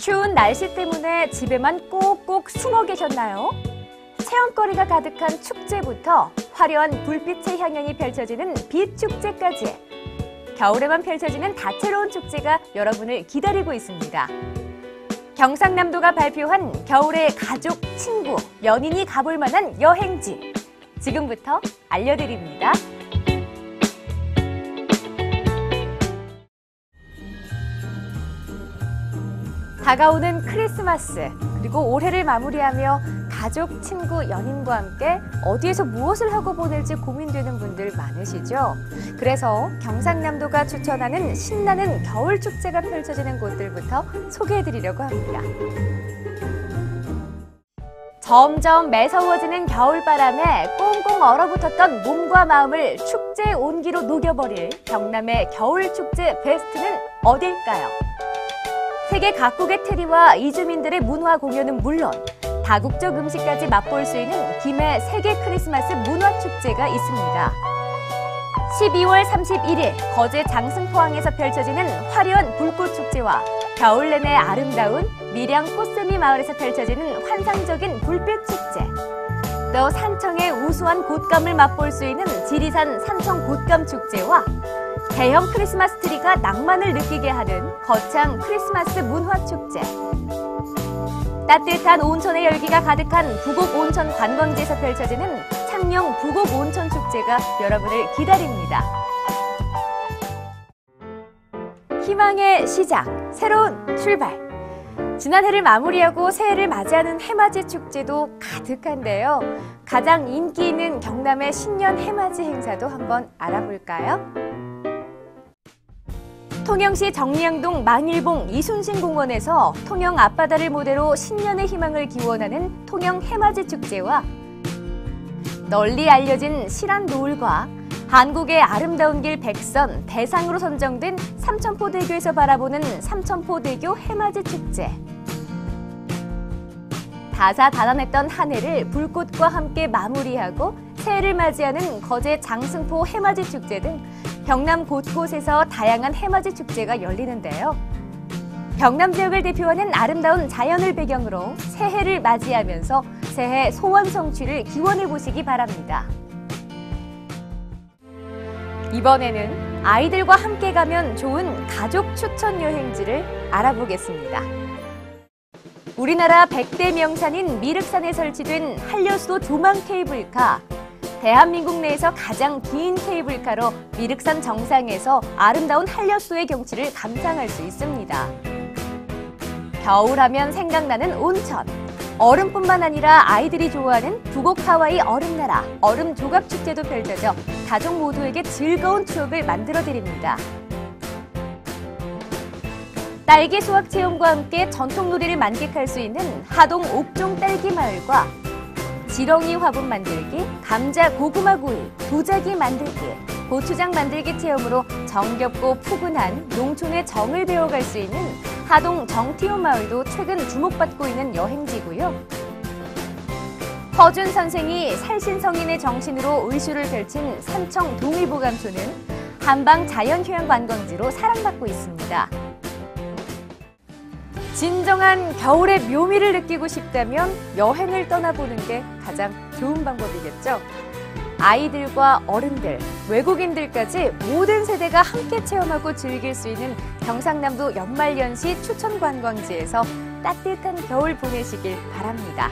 추운 날씨 때문에 집에만 꼭꼭 숨어 계셨나요? 체험거리가 가득한 축제부터 화려한 불빛의 향연이 펼쳐지는 빛축제까지 겨울에만 펼쳐지는 다채로운 축제가 여러분을 기다리고 있습니다. 경상남도가 발표한 겨울의 가족, 친구, 연인이 가볼 만한 여행지. 지금부터 알려드립니다. 다가오는 크리스마스, 그리고 올해를 마무리하며 가족, 친구, 연인과 함께 어디에서 무엇을 하고 보낼지 고민되는 분들 많으시죠? 그래서 경상남도가 추천하는 신나는 겨울 축제가 펼쳐지는 곳들부터 소개해드리려고 합니다. 점점 매서워지는 겨울바람에 꽁꽁 얼어붙었던 몸과 마음을 축제 온기로 녹여버릴 경남의 겨울축제 베스트는 어딜까요? 세계 각국의 트리와 이주민들의 문화 공연은 물론 다국적 음식까지 맛볼 수 있는 김해 세계 크리스마스 문화축제가 있습니다. 12월 31일 거제 장승포항에서 펼쳐지는 화려한 불꽃축제와 겨울 내내 아름다운 밀양 꽃샘이 마을에서 펼쳐지는 환상적인 불빛축제 또 산청의 우수한 곶감을 맛볼 수 있는 지리산 산청 곶감축제와 대형 크리스마스 트리가 낭만을 느끼게 하는 거창 크리스마스 문화축제 따뜻한 온천의 열기가 가득한 부곡 온천 관광지에서 펼쳐지는 창녕 부곡 온천 축제가 여러분을 기다립니다. 희망의 시작, 새로운 출발. 지난해를 마무리하고 새해를 맞이하는 해맞이 축제도 가득한데요. 가장 인기 있는 경남의 신년 해맞이 행사도 한번 알아볼까요? 통영시 정리양동 망일봉 이순신 공원에서 통영 앞바다를 모델로 신년의 희망을 기원하는 통영 해맞이 축제와 널리 알려진 실한 노을과 한국의 아름다운 길 백선 대상으로 선정된 삼천포대교에서 바라보는 삼천포대교 해맞이 축제. 다사다난했던 한 해를 불꽃과 함께 마무리하고 새해를 맞이하는 거제 장승포 해맞이 축제 등 경남 곳곳에서 다양한 해맞이 축제가 열리는데요. 경남 지역을 대표하는 아름다운 자연을 배경으로 새해를 맞이하면서 새해 소원 성취를 기원해 보시기 바랍니다. 이번에는 아이들과 함께 가면 좋은 가족 추천 여행지를 알아보겠습니다. 우리나라 100대 명산인 미륵산에 설치된 한려수도 조망 케이블카. 대한민국 내에서 가장 긴 케이블카로 미륵산 정상에서 아름다운 한려수도의 경치를 감상할 수 있습니다. 겨울하면 생각나는 온천. 얼음뿐만 아니라 아이들이 좋아하는 부곡 하와이 얼음나라 얼음 조각 축제도 펼쳐져 가족 모두에게 즐거운 추억을 만들어 드립니다. 딸기 수확 체험과 함께 전통 놀이를 만끽할 수 있는 하동 옥종 딸기 마을과 지렁이 화분 만들기, 감자 고구마 구이, 도자기 만들기, 고추장 만들기 체험으로 정겹고 푸근한 농촌의 정을 배워갈 수 있는 하동 정티오 마을도 최근 주목받고 있는 여행지고요. 허준 선생이 살신 성인의 정신으로 의술을 펼친 산청 동의보감소는 한방 자연휴양 관광지로 사랑받고 있습니다. 진정한 겨울의 묘미를 느끼고 싶다면 여행을 떠나보는 게 가장 좋은 방법이겠죠. 아이들과 어른들, 외국인들까지 모든 세대가 함께 체험하고 즐길 수 있는 경상남도 연말연시 추천 관광지에서 따뜻한 겨울 보내시길 바랍니다.